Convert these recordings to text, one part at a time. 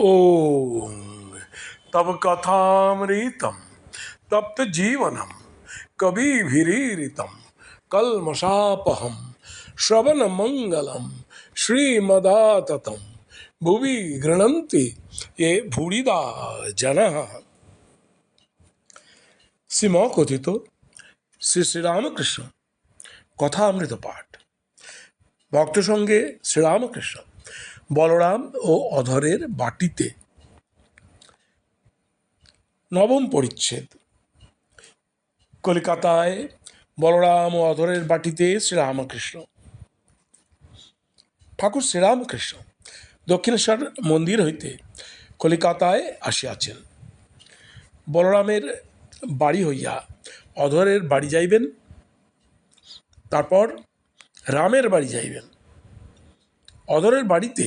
ॐ तव कथामृतं तप्तजीवनं कविभिरीरितं कल्मषापहं श्रवणमङ्गलं श्रीमदाततं भुवि गृह्णन्ति ये भूरिदा जनः শ্রীম কথিত শ্রী শ্রীরামকৃষ্ণ কথামৃত পাঠ ভক্ত সঙ্গে শ্রীরামকৃষ্ণ বলরাম ও অধরের বাটিতে। নবম পরিচ্ছেদ। কলকাতায় বলরাম ও অধরের বাটিতে শ্রীরামকৃষ্ণ। ঠাকুর শ্রীরামকৃষ্ণ দক্ষিণেশ্বর মন্দির হইতে কলিকাতায় আসিয়াছেন। বলরামের বাড়ি হইয়া অধরের বাড়ি যাইবেন, তারপর রামের বাড়ি যাইবেন। অধরের বাড়িতে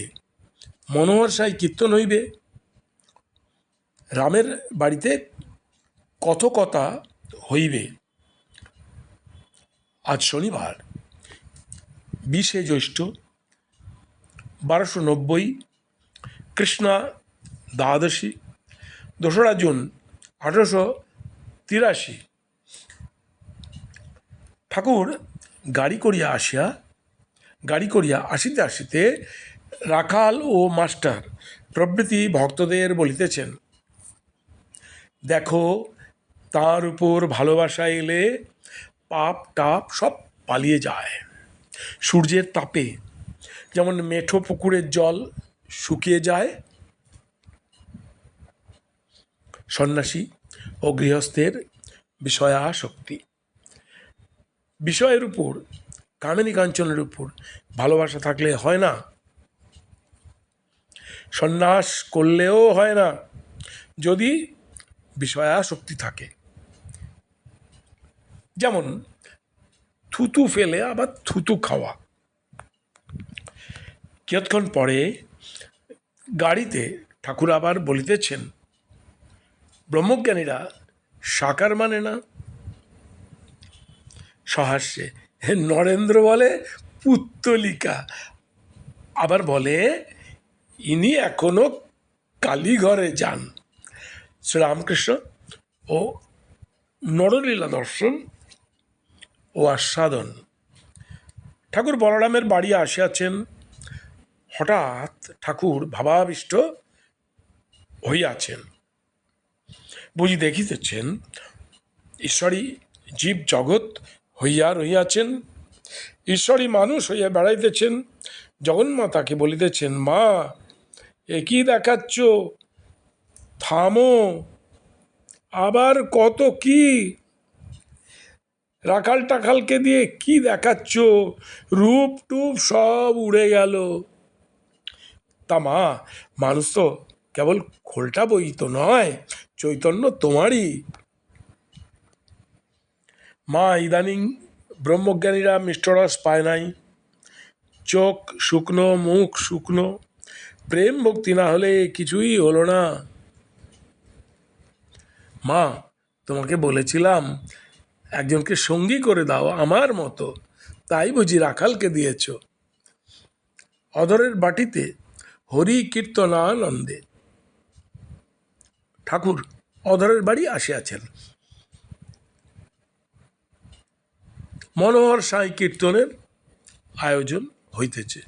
মনোহর সাই কীর্তন হইবে। রামের বাড়িতে কথকতা হইবে। আজ শনিবার, বিশে জ্যৈষ্ঠ, বারোশো নব্বই, কৃষ্ণা দ্বাদশী, দোসরা জুন, আঠারোশো তিরাশি। ঠাকুর গাড়ি করিয়া আসিয়া গাড়ি করিয়া আসিতে আসিতে রাখাল ও মাস্টার প্রভৃতি ভক্তদের বলিতেছেন, দেখো, তার উপর ভালোবাসা এলে পাপ টাপ সব পালিয়ে যায়। সূর্যের তাপে যেমন মেঠো পুকুরের জল শুকিয়ে যায়, সন্ন্যাসী ও গৃহস্থের বিষয়াসক্তি। বিষয়ের উপর কামিনী কাঞ্চনের উপর ভালোবাসা থাকলে হয় না। সন্ন্যাস করলেও হয় না, যদি বিষয়াসক্তি থাকে। যেমন, থুতু ফেলে আবার থুতু খাওয়া। কিয়ৎক্ষণ পরে গাড়িতে ঠাকুর আবার বলিতেছেন, ব্রহ্মজ্ঞানীরা সাকার মানে না? সহাস্যে নরেন্দ্র বলে পুত্তলিকা। আবার বলে, ইনি এখনও কালীঘরে যান। শ্রীরামকৃষ্ণ ও নরলীলা দর্শন ও আস্বাদন। ঠাকুর বলরামের বাড়ি আসিয়াছেন। হঠাৎ ঠাকুর ভাবাবিষ্ট হইয়াছেন। বুঝি দেখিতেছেন ঈশ্বরী জীব জগৎ হইয়া রহিয়াছেন ঈশ্বরী মানুষ হইয়া বেড়াইতেছেন, জগন্মাতাকে বলিতেছেন, মা, এ কি দেখাচ্ছ? থামো, আবার কত কি? রাখাল টাখালকে দিয়ে কি দেখাচ্ছ? রূপ টুপ সব উড়ে গেল। তা মা, মানুষ তো কেবল খোলটা বই তো নয়, চৈতন্য তোমারই। মা ইদানিং ব্রহ্মজ্ঞানীরা মিষ্টরস পায় নাই। চোখ শুকনো, মুখ শুকনো। প্রেম ভক্তি না হলে কিছুই হলো না। মা, তোমাকে বলেছিলাম, একজনকে সঙ্গী করে দাও আমার মতো। তাই বুঝি রাখালকে দিয়েছ। অধরের বাটিতে হরি কীর্তনানন্দে। ঠাকুর, অধরের বাড়ি আসিয়াছেন। মনোহর সাই কীর্তনের আয়োজন হইতেছে।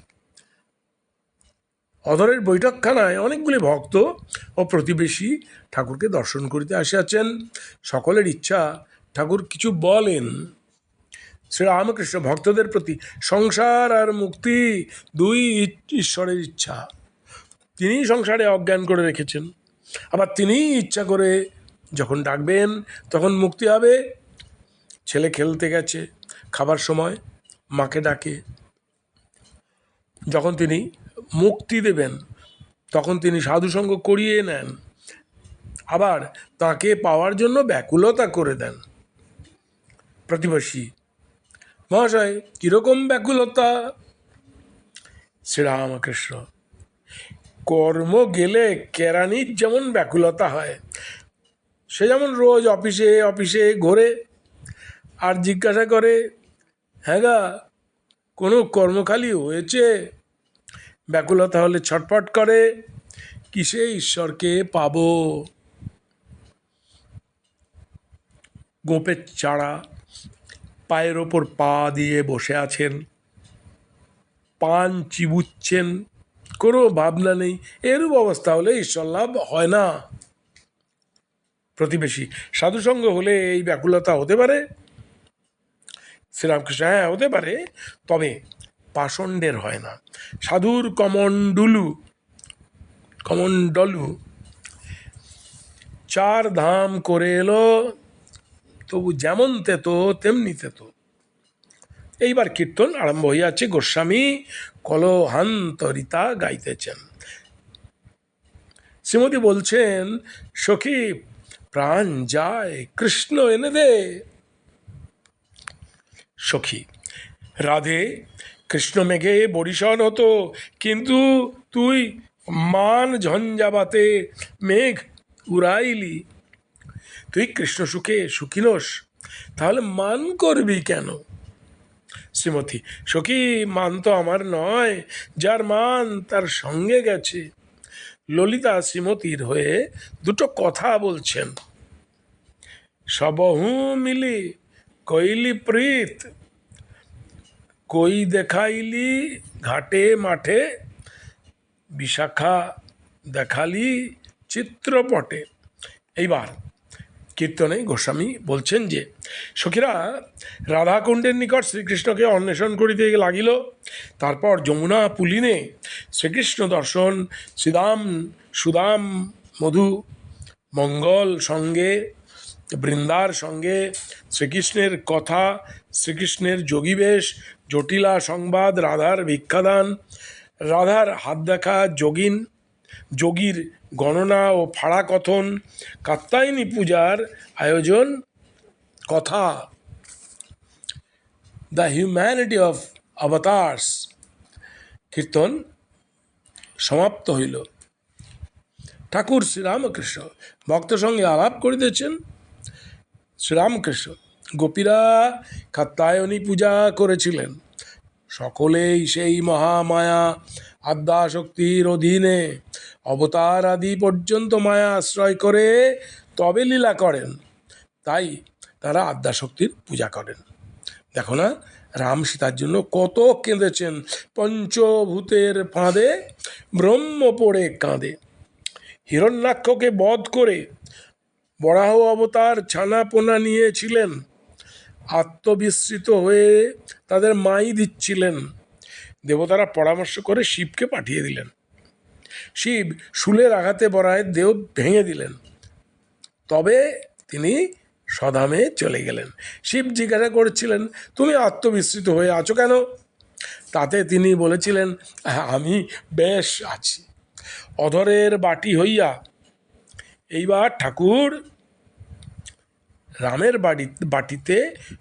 অধরের বৈঠকখানায় অনেকগুলি ভক্ত ও প্রতিবেশী ঠাকুরকে দর্শন করিতে আসিয়াছেন। সকলের ইচ্ছা, ঠাকুর কিছু বলেন। শ্রীরামকৃষ্ণ ভক্তদের প্রতি সংসার আর মুক্তি দুই ঈশ্বরের ইচ্ছা। তিনি সংসারে অজ্ঞান করে রেখেছেন। আবার তিনি ইচ্ছা করে যখন ডাকবেন, তখন মুক্তি হবে। ছেলে খেলতে গেছে খাবার সময় মাকে ডাকে। যখন তিনি মুক্তি দেবেন, তখন তিনি সাধুসঙ্গ করিয়ে নেন। আবার তাকে পাওয়ার জন্য ব্যাকুলতা করে দেন। প্রতিবেশী মহাশয়, কীরকম ব্যাকুলতা? শ্রীরামকৃষ্ণ, কর্ম গেলে কেরানির যেমন ব্যাকুলতা হয়, সে যেমন রোজ অফিসে অফিসে ঘোরে আর জিজ্ঞাসা করে হ্যাঁ কোনো কর্মখালি হয়েছে? ব্যাকুলতা হলে ছটফট করে, কিসে ঈশ্বরকে পাবো? গোপের চারা পায়ের ওপর পা দিয়ে বসে আছেন। পান চিবুচ্ছেন, কোনো ভাবনা নেই। এরূপ অবস্থা হলে ঈশ্বর লাভ হয় না। প্রতিবেশী, সাধুসঙ্গ হলে এই ব্যাকুলতা হতে পারে? শ্রীরামকৃষ্ণ হ্যাঁ হতে পারে, তবে পাষণ্ডের হয় না। সাধুর কমণ্ডলু কমণ্ডলু, চার ধাম করে এলো, তবু যেমন তেতো, তেমনি তেতো। এইবার কীর্তন আরম্ভ হইয়াছে, গোস্বামী কলহান্তরিতা গাইতেছেন। শ্রীমতী বলছেন, সখী, প্রাণ যায়, কৃষ্ণ এনে দে। সখী। রাধে, কৃষ্ণ মেঘে বরিশন হতো, কিন্তু তুই মান ঝঞ্ঝাবাতে মেঘ উড়াইলি। তুই কৃষ্ণ সুখে সুখিনস তাহলে মান করবি কেন? শ্রীমতী, সখী, মান তো আমার নয়, যার মান তার সঙ্গে গেছে। ললিতা শ্রীমতীর হয়ে দুটো কথা বলছেন। সবহু মিলি কইলি প্রীত, কই দেখাইলি ঘাটে মাঠে, বিশাখা দেখালি চিত্রপটে। এইবার কীর্তনে গোস্বামী বলছেন যে, সখীরা, রাধাকুণ্ডের নিকট শ্রীকৃষ্ণকে অন্বেষণ করিতে লাগিল, তারপর যমুনা পুলিনে শ্রীকৃষ্ণ দর্শন, শ্রীদাম সুদাম মধু মঙ্গল সঙ্গে বৃন্দার সঙ্গে শ্রীকৃষ্ণের কথা, শ্রীকৃষ্ণের যোগীবেশ, জটিলা সংবাদ, রাধার ভিক্ষাদান, রাধার হাত দেখা যোগিন, যোগীর গণনা ও ফাড়া কথন কাত্তায়নী পূজার আয়োজন, কথা। The humanity of avatars. কীর্তন সমাপ্ত হইল। ঠাকুর শ্রীরামকৃষ্ণ ভক্ত সঙ্গে আলাপ করিতেছেন। শ্রীরামকৃষ্ণ গোপীরা কাত্তায়নী পূজা করেছিলেন। সকলেই সেই মহামায়া আদ্যাশক্তির অধীনে অবতার আদি পর্যন্ত মায়া আশ্রয় করে তবে লীলা করেন। তাই তারা আদ্যাশক্তির পূজা করেন। দেখো না, রাম সীতার জন্য কত কেঁদেছেন। পঞ্চভূতের ফাঁদে, ব্রহ্ম পড়ে কাঁদে। হিরণ্যাক্ষকে বধ করে বরাহ অবতার ছানা পোনা নিয়েছিলেন। আত্মবিস্মৃত হয়ে তাদের মাই দিচ্ছিলেন। দেবতারা পরামর্শ করে শিবকে পাঠিয়ে দিলেন। শিব শুলের আঘাতে বরায়ের দেহ ভেঙে দিলেন। তবে তিনি সদামে চলে গেলেন। শিব জিজ্ঞাসা করেছিলেন তুমি আত্মবিস্মৃত হয়ে আছো কেন? তাতে তিনি বলেছিলেন "হ্যাঁ, আমি বেশ আছি। অধরের বাটি হইয়া এইবার ঠাকুর রামের বাড়ি, বাটিতে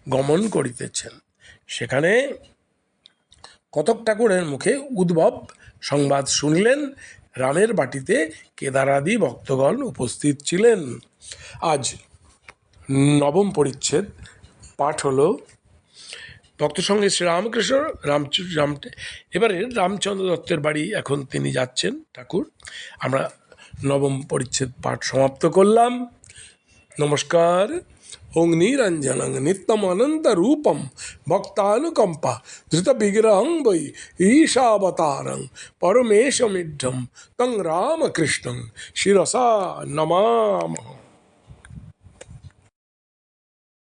গমন করিতেছেন। সেখানে কতক ঠাকুরের মুখে উদ্ভব সংবাদ শুনলেন, রামের বাটিতে কেদারাদি ভক্তগণ উপস্থিত ছিলেন। আজ নবম পরিচ্ছেদ, পাঠ হলো, ভক্ত সঙ্গে শ্রীরামকৃষ্ণ রাম রাম, এবারে রামচন্দ্র দত্তের বাড়ি এখন তিনি যাচ্ছেন ঠাকুর। আমরা নবম পরিচ্ছেদ পাঠ সমাপ্ত করলাম। নমস্কার। ওং নিরঞ্জনং নিত্যমনন্তরূপম ভক্তানুকম্পা ধৃত বিগ্রহং বৈ ঈশাবতারং পরমেশমিঢ্যম তং রামকৃষ্ণং শিরসা নমামহ।